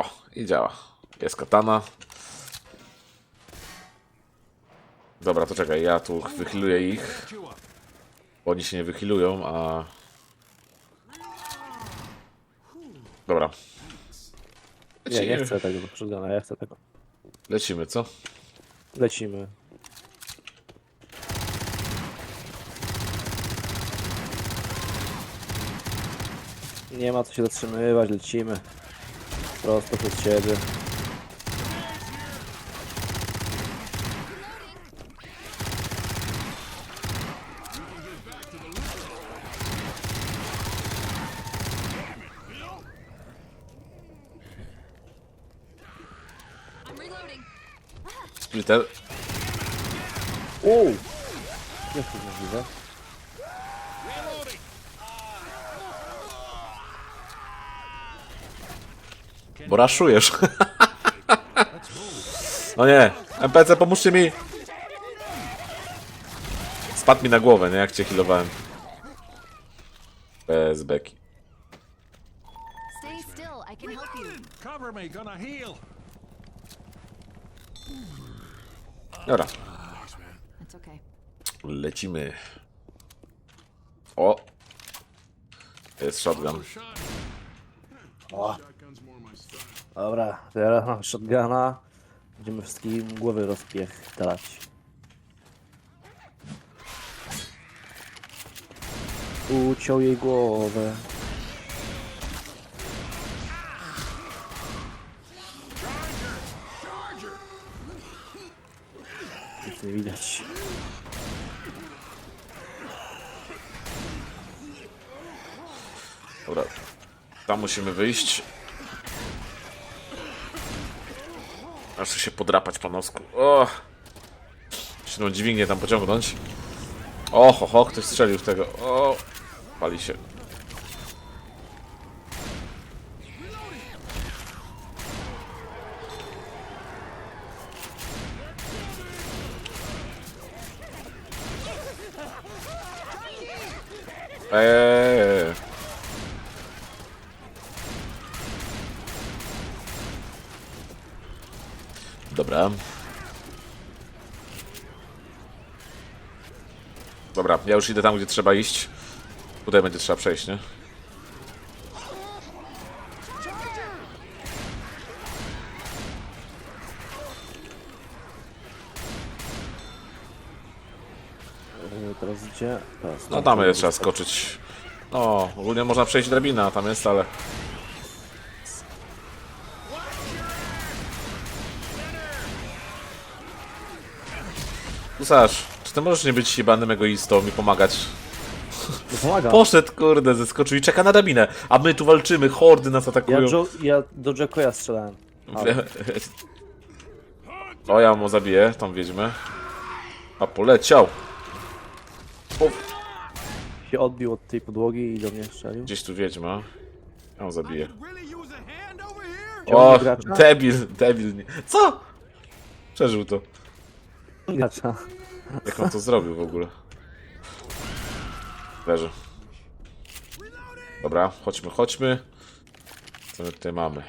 O, i działa. Jest katana. Dobra, to czekaj, ja tu wychyluję ich. Bo oni się nie wychylują, a... Dobra. Nie, nie Lecimy, chcę tego shotguna, ja chcę tego. Lecimy co? Lecimy. Nie ma co się zatrzymywać, lecimy. Просто включайте. Splitter. Оу! Я хуй да? Bo raszujesz. No nie, NPC pomóżcie mi! Spadł mi na głowę, nie? Jak cię healowałem. Bez beki. Stay still. I can help you. Cover me, gonna heal. Dobra, okay. lecimy. O! Jest shotgun. O. Dobra, teraz mam shotguna. Będziemy wszystkim głowy rozpiechtalać. Uciął jej głowę. Nic nie widać. Dobra. Tam musimy wyjść. Aż się podrapać po nosku. O! Muszę tą dźwignię tam pociągnąć. O, ho, ho, ktoś strzelił w tego. O! Pali się. Eee. Dobra. Dobra, ja już idę tam, gdzie trzeba iść. Tutaj będzie trzeba przejść, nie? Yy, Teraz gdzie? Teraz, No tam jest trzeba skoczyć. No, ogólnie można przejść drabina, tam jest, ale... Kusarz, czy ty możesz nie być jebanym egoistą i pomagać? Pomagam. Poszedł, kurde, zeskoczył i czeka na drabinę, a my tu walczymy, hordy nas Ja, atakują. jo ja do Jackoya strzelałem. O, ja mu zabiję, tą wiedźmę. A poleciał. O, się odbił od tej podłogi i do mnie strzelił. gdzieś tu wiedźma. Ja ją zabiję. Really use a hand over here? Ciągle O, gracza? debil, debil. nie- Co? Przeżył to. Gracza. Jak on to zrobił w ogóle? Leży. Dobra, chodźmy, chodźmy. Co my tutaj mamy?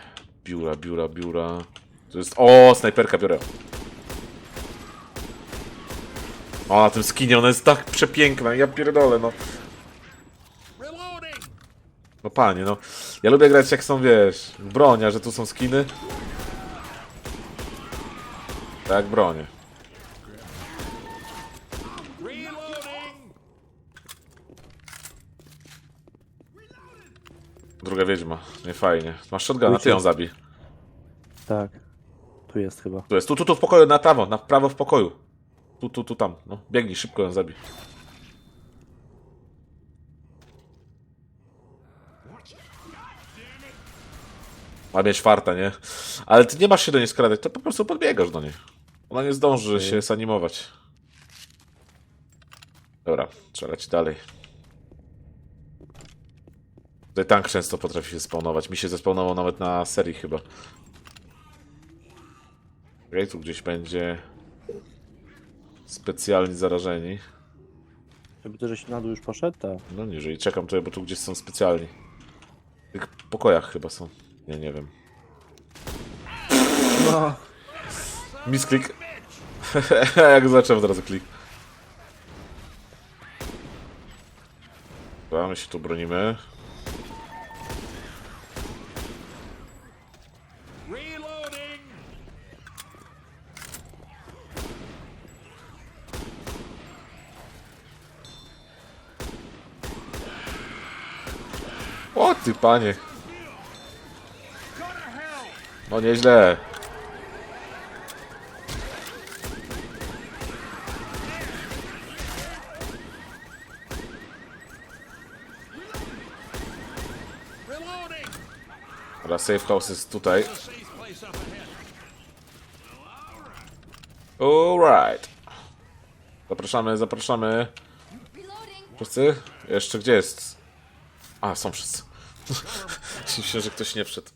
Biura, biura, biura. To jest... O, snajperka biorę. O, na tym skinie ona jest tak przepiękna, ja pierdolę, no. No panie, no. Ja lubię grać jak są, wiesz, bronia, że tu są skiny. Tak, bronie. Reloading. Druga wiedźma, nie fajnie. Masz shotguna, ty ją zabij. Tak. Tu jest chyba. Tu jest, tu, tu, tu w pokoju, na prawo, na prawo w pokoju. Tu, tu, tu, tam. No, biegnij, szybko ją zabij. Ma mieć farta, nie? Ale ty nie masz się do niej skradać, to po prostu podbiegasz do niej. Ona nie zdąży się sanimować. Dobra, trzeba lecieć dalej. Tutaj tank często potrafi się spawnować. Mi się zespawnował nawet na serii chyba. Okej, tu gdzieś będzie specjalni zarażeni. Żeby to, żeś na dół już poszedł, tak. No niżej, czekam tutaj, bo tu gdzieś są specjalni. W tych pokojach chyba są. Nie, nie wiem. No. Misklik. Jak zacząłem od razu klik. Dobra, my się tu bronimy. Reloading. O ty panie. No nieźle. Dobra, safe house jest tutaj. Alright. Zapraszamy, zapraszamy. Wszyscy? Jeszcze gdzie jest? A, są wszyscy. Myślę, że ktoś nie wszedł.